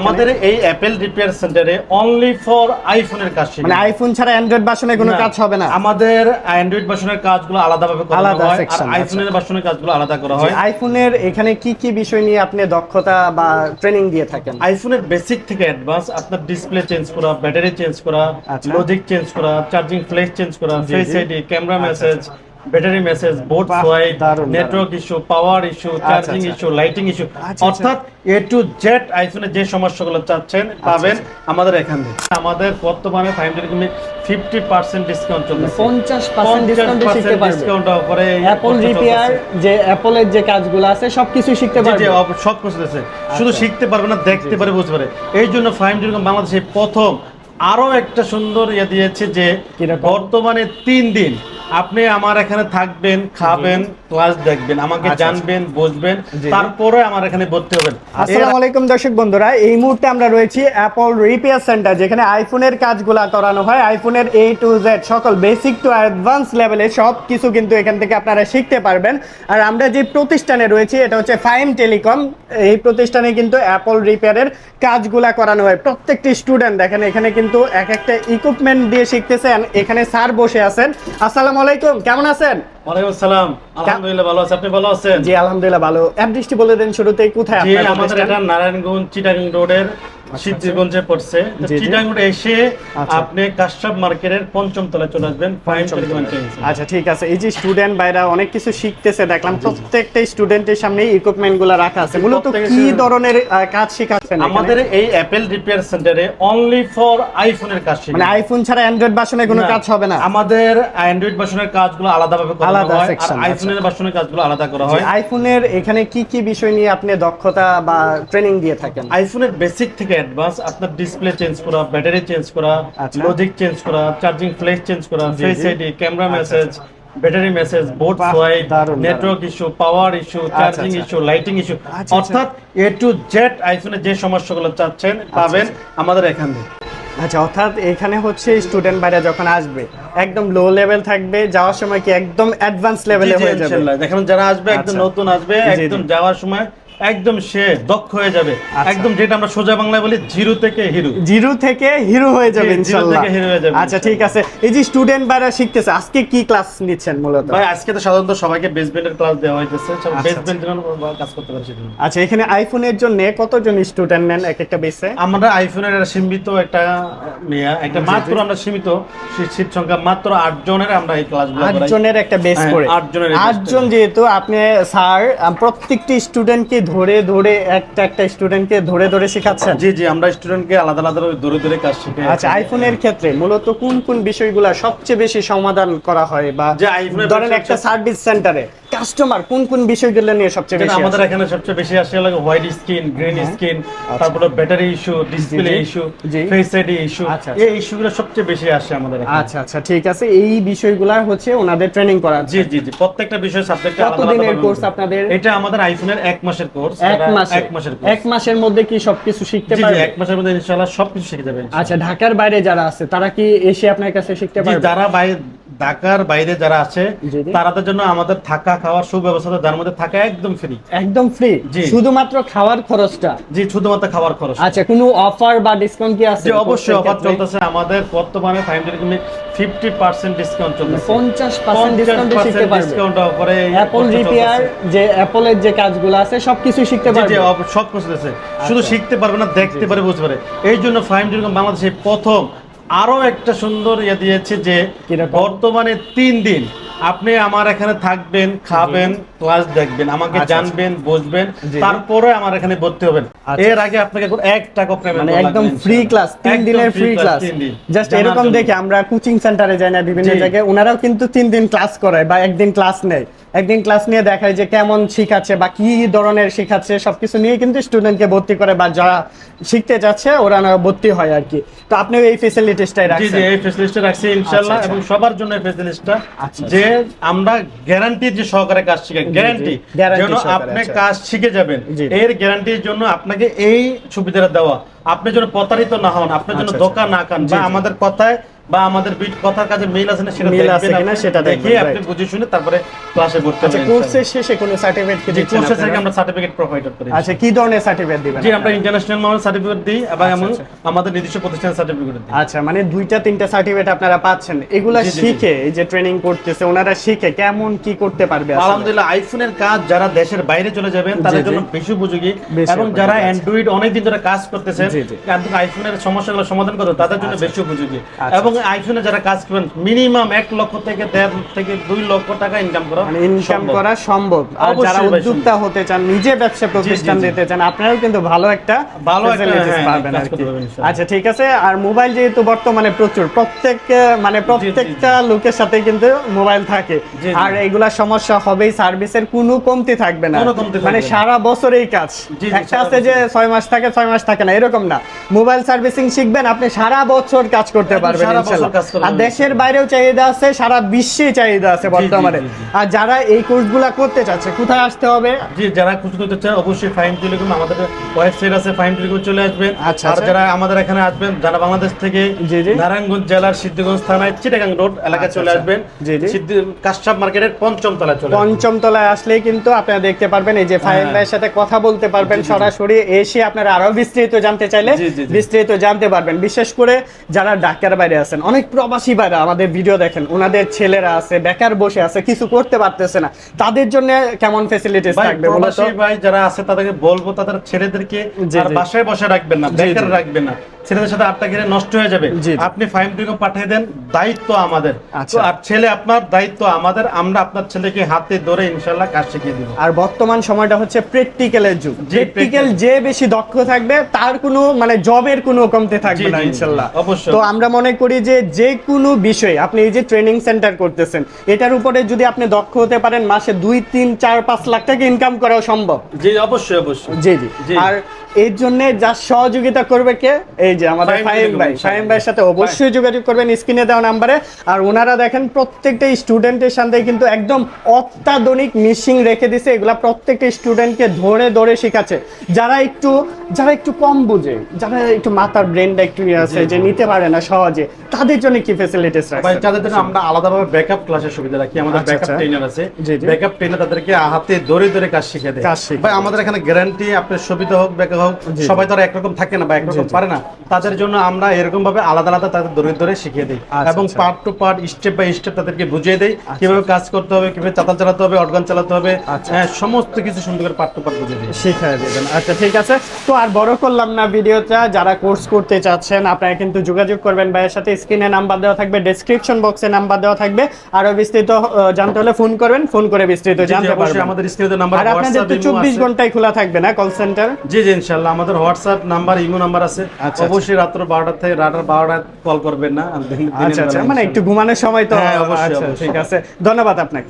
আমাদের এই Apple repair সেন্টারে অনলি ফর আইফোনের কাজ মানে আইফোন ছাড়া অ্যান্ড্রয়েড ভার্সনে কোনো কাজ হবে না। আমাদের অ্যান্ড্রয়েড ভার্সনের কাজগুলো আলাদাভাবে করা হয় আর আচ্ছা। আইফোনের ভার্সনের কাজগুলো আলাদা করা হয়। আইফোনের এখানে কি কি বিষয় নিয়ে আপনি দক্ষতা বা ট্রেনিং দিয়ে থাকেন? আইফোনের বেসিক থেকে অ্যাডভান্স আপনার ডিসপ্লে চেঞ্জ করা ব্যাটারি চেঞ্জ করা আচ্ছা। লজিক চেঞ্জ করা চার্জিং ফ্লেক্স চেঞ্জ করা Face ID camera message battery message board দারুণ, network issue power issue charging আচ্ছা। ইস্যু লাইটিং ইস্যু আচ্ছা, অর্থাৎ এ টু জেড আইফোনের যে সমস্যাগুলো চাচ্ছেন পাবেন আমাদের এখান থেকে। আমাদের বর্তমানে five G fifty percent discount চলছে। পঞ্চাশ পার্সেন্ট ডিসকাউন্টে অফারে অ্যাপল রিপেয়ার যে অ্যাপলের যে কাজগুলো আছে সবকিছু শিখতে পারবে। সব কিছু দিয়েছে শুধু শিখতে পারবে না দেখতে পারে বুঝতে পারে এই জন্য ফাইভ জি বাংলাদেশে প্রথম আরও একটা সুন্দর ইয়ে দিয়েছে যে বর্তমানে তিন দিন আপনি আমার এখানে থাকবেন খাবেন ক্লাস দেখবেন আমাকে আচ্ছা, জানবেন বুঝবেন তারপরে আমার এখানে ভর্তি হবেন। আসসালামু আলাইকুম দর্শক বন্ধুরা এই মুহূর্তে আমরা রয়েছি অ্যাপল রিপেয়ার সেন্টার যেখানে আইফোনের কাজগুলো করানো হয়। আইফোনের এ টু জেড সকল বেসিক টু অ্যাডভান্স লেভেলে সব কিছু কিন্তু এখান থেকে আপনারা শিখতে পারবেন। আর আমরা যে প্রতিষ্ঠানে রয়েছি এটা হচ্ছে ফাইম টেলিকম এই প্রতিষ্ঠানে কিন্তু অ্যাপল রিপেয়ারের কাজগুলা করানো হয়। প্রত্যেকটি স্টুডেন্ট দেখেন এখানে কিন্তু এক একটা ইকুইপমেন্ট দিয়ে শিখতেছেন। এখানে স্যার বসে আছেন। আসসালামু আলাইকুম কেমন আছেন? ওয়ালাইকুম আসসালাম। আলহামদুলিল্লাহ ভালো আছি আপনি ভালো আছেন? জি আলহামদুলিল্লাহ ভালো। অ্যাড্রেসটি বলে দেন শুরুতেই কোথায় আপনার আমাদের এটা নারায়ণগঞ্জ চিটাগাং রোডের পড়ছে জি, জি। চিটাগাং রোডে এসে আচ্ছা। আপনি কাশ্যপ মার্কেটের পঞ্চম তলায় চলে আসবেন আচ্ছা ঠিক আছে। এই যে স্টুডেন্ট অনেক কিছু শিখতেছে দেখলাম প্রত্যেকটা স্টুডেন্টের সামনে ইকুইপমেন্টগুলো রাখা আছে। মূলত কি ধরনের কাজ শেখাচ্ছেন আমাদের এই অ্যাপেল রিপেয়ার সেন্টারে অনলি ফর আইফোনের কাজ মানে আইফোন ছাড়া অ্যান্ড্রয়েড ভার্সনে কোনো কাজ হবে না? আমাদের অ্যান্ড্রয়েড ভার্সনের কাজগুলো আলাদাভাবে করা আলাদা হয় আর আচ্ছা। আইফোনের ভার্সনের কাজগুলো আলাদা করা হয়। আইফোনের এখানে কি কি বিষয় নিয়ে আপনি দক্ষতা বা ট্রেনিং দিয়ে থাকেন? আইফোনের বেসিক থেকে অ্যাডভান্স আপনার ডিসপ্লে চেঞ্জ করা ব্যাটারি চেঞ্জ করা আচ্ছা। লজিক চেঞ্জ করা চার্জিং ফ্লেক্স চেঞ্জ করা ফেস আইডি ক্যামেরা আচ্ছা, message battery message board swipe network issue power issue charging আচ্ছা। ইস্যু লাইটিং ইস্যু আচ্ছা, অর্থাৎ এ টু জেড আইফোনের যে সমস্যাগুলো চাচ্ছেন পাবেন আমাদের এখান থেকে আচ্ছা অর্থাৎ এখানে হচ্ছে স্টুডেন্ট বাইরা যখন আসবে একদম লো লেভেল থাকবে যাওয়ার সময় কি একদম অ্যাডভান্স লেভেলে হয়ে যাবে। দেখেন যারা আসবে একদম আচ্ছা। নতুন আসবে। একদম যাওয়ার সময় একদম সে দক্ষ হয়ে যাবে। আচ্ছা। একদম যেটা আমরা সোজা বাংলায় বলি জিরো থেকে হিরো। জিরো থেকে হিরো হয়ে যাবে ইনশাআল্লাহ হিরো হয়ে যাবে, আচ্ছা ঠিক আছে। এই যে স্টুডেন্ট বাইরা শিখতেছে আজকে কি ক্লাস নিচ্ছেন মূলত? ভাই আজকে তো সাধারণত সবাইকে বেসমেন্টের ক্লাস দেওয়া হইতেছে। সব আচ্ছা, বেসমেন্ট যেন কাজ করতে পারছে আচ্ছা এখানে আইফোনের জন্য কতজন স্টুডেন্ট নেন? এক একটা বেসে আমরা আইফোনের একটা সীমিত একটা মেয়া একটা মাত্র আমরা সীমিত সিট সংখ্যা মাত্র আট জনের আমরা এই ক্লাসগুলো করাই। আটজনের একটা বেস হ্যাঁ, করে। আটজনের base আটজন যেহেতু আপনি স্যার প্রত্যেকটি স্টুডেন্টকে ধরে ধরে একটা একটা স্টুডেন্টকে ধরে ধরে শেখাচ্ছেন? জি জি আমরা স্টুডেন্টকে আলাদা আলাদা ধরে ধরে কাজ শিখে আচ্ছা আইফোনের ক্ষেত্রে মূলত কোন কোন বিষয়গুলো সবচেয়ে বেশি সমাধান করা হয় বা যে আইফোনের ধরেন একটা সার্ভিস সেন্টারে কাস্টমার কোন কোন বিষয়গুলো নিয়ে সবচেয়ে বেশি আমাদের এখানে সবচেয়ে বেশি আসে লাগে হোয়াইট স্কিন গ্রিন স্কিন। তারপরে battery issue display issue Face ID issue এই ইস্যুগুলো সবচেয়ে বেশি আসে আমাদের এখানে। আচ্ছা আচ্ছা ঠিক আছে। এই বিষয়গুলো হচ্ছে ওনাদের ট্রেনিং করা। জি জি জি। প্রত্যেকটা বিষয় সাবজেক্ট কত দিনের কোর্স আপনাদের? এটা আমাদের আইফোনের এক মাসের কোর্স এক মাসে। এক মাসের কোর্স এক মাসের মধ্যে কি সবকিছু শিখতে পারবে? এক মাসের মধ্যে ইনশাআল্লাহ সবকিছু শিখে যাবেন আচ্ছা ঢাকার বাইরে যারা আছে তারা কি এসে আপনার কাছে শিখতে পারবে? যারা বাইরে ঢাকার বাইরে যারা আছে জি। জন্য আমাদের থাকা খাওয়ার সুব্যবস্থা যার মধ্যে থাকা একদম ফ্রি একদম ফ্রি শুধুমাত্র খাওয়ার খরচটা? জি শুধুমাত্র খাওয়ার খরচ আচ্ছা কোনো অফার বা ডিসকাউন্ট কি আছে? অবশ্যই অফার চলতেছে। আমাদের বর্তমানে five G fifty percent discount চলতেছে। পঞ্চাশ পার্সেন্ট ডিসকাউন্টে শিখতে পারবে। ডিসকাউন্ট অফারে অ্যাপল রিপেয়ার যে অ্যাপলের যে কাজগুলো আছে সবকিছু শিখতে পারবে জি সব কিছু দিয়েছে শুধু আচ্ছা। শিখতে পারবে না দেখতে পারে বুঝতে পারে। এই জন্য ফাইভ জি বাংলাদেশে প্রথম আরও একটা সুন্দর ইয়ে দিয়েছে যে বর্তমানে তিন দিন আপনি আমার এখানে থাকবেন খাবেন ক্লাস দেখবেন আমাকে আচ্ছা, জানবেন বুঝবেন। তারপরে আমার এখানে ভর্তি হবেন। আচ্ছা। এর আগে আপনাকে এক টাকা মানে একদম ফ্রি ক্লাস তিন দিনের ফ্রি ক্লাস জাস্ট এরকম দেখে আমরা কোচিং সেন্টারে যাই না বিভিন্ন জায়গায় ওনারাও কিন্তু তিন দিন ক্লাস করায় বা একদিন ক্লাস নেয়। একদিন ক্লাস নিয়ে দেখায় যে কেমন শিখাচ্ছে বা কি ধরনের শিখাচ্ছে সবকিছু নিয়ে কিন্তু স্টুডেন্টকে ভর্তি করে বা যারা শিখতে যাচ্ছে ওরা ভর্তি হয় আর কি। তো আপনি এই ফেসিলিটিসটাই জি জি এই ফেসিলিটিটা রাখছি ইনশাআল্লাহ আচ্ছা, এবং সবার জন্য এই ফেসিলিটিটা আচ্ছা, যে আমরা গ্যারান্টি যে সহকারে কাজ শিখাই গ্যারান্টি যেন আপনি আচ্ছা। কাজ শিখে যাবেন। এর গ্যারান্টির জন্য আপনাকে এই সুবিধাটা দেওয়া। আপনি যেন প্রতারিত না হন আপনার জন্য আচ্ছা, ধোকা না খান বা আমাদের কথায় বা আমাদের বিট কথার কাজে মিল আছে না সেটা মিল আছে কিনা সেটা দেখে আপনি বুঝে শুনে তারপরে ক্লাসে ভর্তি আচ্ছা কোর্সের শেষে কোনো সার্টিফিকেট কি দিচ্ছেন কোর্সের থেকে আমরা সার্টিফিকেট প্রোভাইড করি আচ্ছা কি ধরনের সার্টিফিকেট দিবেন জি আমরা ইন্টারন্যাশনাল মানের সার্টিফিকেট দিই এবং এমন আচ্ছা। আমাদের নিজস্ব প্রতিষ্ঠানের সার্টিফিকেট দিই। আচ্ছা মানে দুইটা তিনটা সার্টিফিকেট আপনারা পাচ্ছেন। এগুলা। শিখে এই যে ট্রেনিং করতেছে ওনারা শিখে কেমন কি করতে পারবে আলহামদুলিল্লাহ আইফোনের কাজ যারা দেশের বাইরে চলে যাবেন তাদের। জন্য বেশি উপযোগী। এবং যারা আচ্ছা। অনেক দিন ধরে কাজ করতেছেন আইফোনের সমস্যাগুলো সমাধান করতে তাদের জন্য আচ্ছা। বেশি উপযোগী। এবং আইফোনে যারা কাজ করবেন মিনিমাম এক লক্ষ থেকে দেড় থেকে দুই লক্ষ টাকা ইনকাম করা। ইনকাম করা সম্ভব। আর যারা উদ্যোক্তা হতে চান নিজে ব্যবসা প্রতিষ্ঠান দিতে চান আপনারাও কিন্তু ভালো একটা ভালো হ্যাঁ, পাবেন। আচ্ছা ঠিক আছে। আর মোবাইল যেহেতু বর্তমানে প্রচুর প্রত্যেক মানে প্রত্যেকটা লোকের সাথে কিন্তু মোবাইল থাকে। আর এগুলা সমস্যা হবেই সার্ভিসের কোনো কমতি থাকবে না। মানে। সারা বছরেই কাজ। একটা আছে যে ছয় মাস থাকে ছয় মাস থাকে না এরকম না। মোবাইল সার্ভিসিং শিখবেন আপনি সারা বছর কাজ করতে পারবেন ইনশাআল্লাহ। আর দেশের বাইরেও চাহিদা আছে সারা বিশ্বে চাহিদা আছে বর্তমানে। আর যারা এই কোর্সগুলা করতে চাচ্ছে কোথায় আসতে হবে জি যারা খুশি হতে চান অবশ্যই ফাইন টেলিকম আমাদের ওয়েবসাইট আছে ফাইন টেলিকম চলে আসবেন আচ্ছা, আর আচ্ছা। যারা আমাদের এখানে আসবেন যারা বাংলাদেশ থেকে। নারায়ণগঞ্জ জেলার সিদ্ধিগঞ্জ থানায় চিটাগাং রোড এলাকায় আচ্ছা, চলে আচ্ছা। আসবেন। সিদ্ধি কাশ্চাপ মার্কেটের পঞ্চম তলায় চলে পঞ্চম তলায় আসলেই কিন্তু আপনারা দেখতে পারবেন এই যে ফাইন হ্যাঁ। ভাইয়ের সাথে কথা বলতে পারবেন। সরাসরি এসে আপনারা আরও বিস্তারিত জানতে চাইলে। বিস্তারিত জানতে পারবেন বিশেষ করে যারা ঢাকার বাইরে আছেন অনেক প্রবাসী ভাইরা আমাদের ভিডিও দেখেন। ওনাদের ছেলেরা আছে বেকার বসে আছে কিছু করতে পারতেছে না। তাদের জন্য কেমন ফেসিলিটিস ভাই থাকবে প্রবাসী ভাই যারা আছে তাদেরকে বলব তাদের ছেলেদেরকে বাসায় বসে রাখবেন না বেকার রাখবেন না। ছেলেদের সাথে আটটা ঘিরে নষ্ট হয়ে যাবে। আপনি ফাইন টেলিকম পাঠিয়ে দেন দায়িত্ব আমাদের। আচ্ছা। আর ছেলে আপনার দায়িত্ব আমাদের আমরা আপনার ছেলেকে হাতে ধরে ইনশাল্লাহ কাজ শিখিয়ে দিব। আর বর্তমান সময়টা হচ্ছে প্র্যাকটিক্যালের যুগ। প্র্যাকটিক্যাল যে বেশি দক্ষ থাকবে তার কোনো মানে জবের কোনো কমতে থাকবে না ইনশাল্লাহ অবশ্যই। তো আমরা মনে করি যে যে কোনো বিষয় আপনি এই যে ট্রেনিং সেন্টার করতেছেন এটার উপরে যদি আপনি দক্ষ হতে পারেন মাসে দুই তিন চার পাঁচ লাখ টাকা ইনকাম করাও সম্ভব। জি অবশ্যই অবশ্যই। জি জি। জি। আর এর জন্য যা সহযোগিতা করবে কে? এই যে আমাদের ফাহিম ভাই ফাহিম ভাইয়ের সাথে অবশ্যই যোগাযোগ করবেন স্ক্রিনে দেওয়া নাম্বারে। আর ওনারা দেখেন প্রত্যেকটা স্টুডেন্টের সাথে কিন্তু একদম অত্যাধুনিক মিশিং রেখে দিছে। এগুলা প্রত্যেকটা স্টুডেন্টকে ধরে ধরে শেখাচ্ছে। যারা একটু যারা একটু কম বুঝে যারা একটু মাথার ব্রেনটা একটু ইয়ে আছে যে নিতে পারে না সহজে তাদের জন্য কি ফেসিলিটিস ভাই রাখছে যাদের জন্য আমরা আলাদাভাবে ব্যাকআপ ক্লাসের সুবিধা রাখি আমাদের আচ্ছা, ব্যাকআপ আচ্ছা। ট্রেনার আছে। ব্যাকআপ ট্রেনার তাদেরকে হাতে ধরে ধরে কাজ শিখে দেয়। ভাই আমাদের এখানে গ্যারান্টি আপনার সুবিধা হোক ব্যাকআপ হোক সবাই তো আর একরকম থাকে না বা একরকম পারে না। তাদের জন্য আমরা এরকম ভাবে আলাদা আলাদা তাদের ধরে ধরে শিখিয়ে দিই আচ্ছা, এবং আচ্ছা। Part two part step by step তাদেরকে বুঝিয়ে দেই কীভাবে কাজ করতে হবে কীভাবে চাতাল চালাতে হবে অর্গান চালাতে হবে আচ্ছা। হ্যাঁ, সমস্ত কিছু সুন্দর করে পার্ট টু পার্ট বুঝিয়ে দিই। শিখিয়ে দেবেন আচ্ছা ঠিক আছে। তো আর বড় করলাম না ভিডিওটা। যারা কোর্স করতে চাচ্ছেন আপনারা কিন্তু যোগাযোগ করবেন ভাইয়ের সাথে। স্ক্রিনে নাম্বার দেওয়া থাকবে ডেসক্রিপশন বক্সে নাম্বার দেওয়া থাকবে। আরও বিস্তৃত জানতে হলে ফোন করবেন। ফোন করে জি, জানতে পারবেন। আমাদের স্ক্রিনে নাম্বার আর আপনাদের তো হোয়াটসঅ্যাপ চব্বিশ ঘন্টায় খোলা থাকবে না কল সেন্টার জি জি ইনশাল্লাহ আমাদের হোয়াটসঅ্যাপ নাম্বার ইমো নাম্বার আছে। আচ্ছা, অবশ্যই রাত্র বারোটা থেকে রাত বারোটা কল করবেন না। আচ্ছা আচ্ছা মানে একটু ঘুমানোর সময় তো হ্যাঁ, আচ্ছা অবশ্যই। ঠিক আছে। ধন্যবাদ আপনাকে।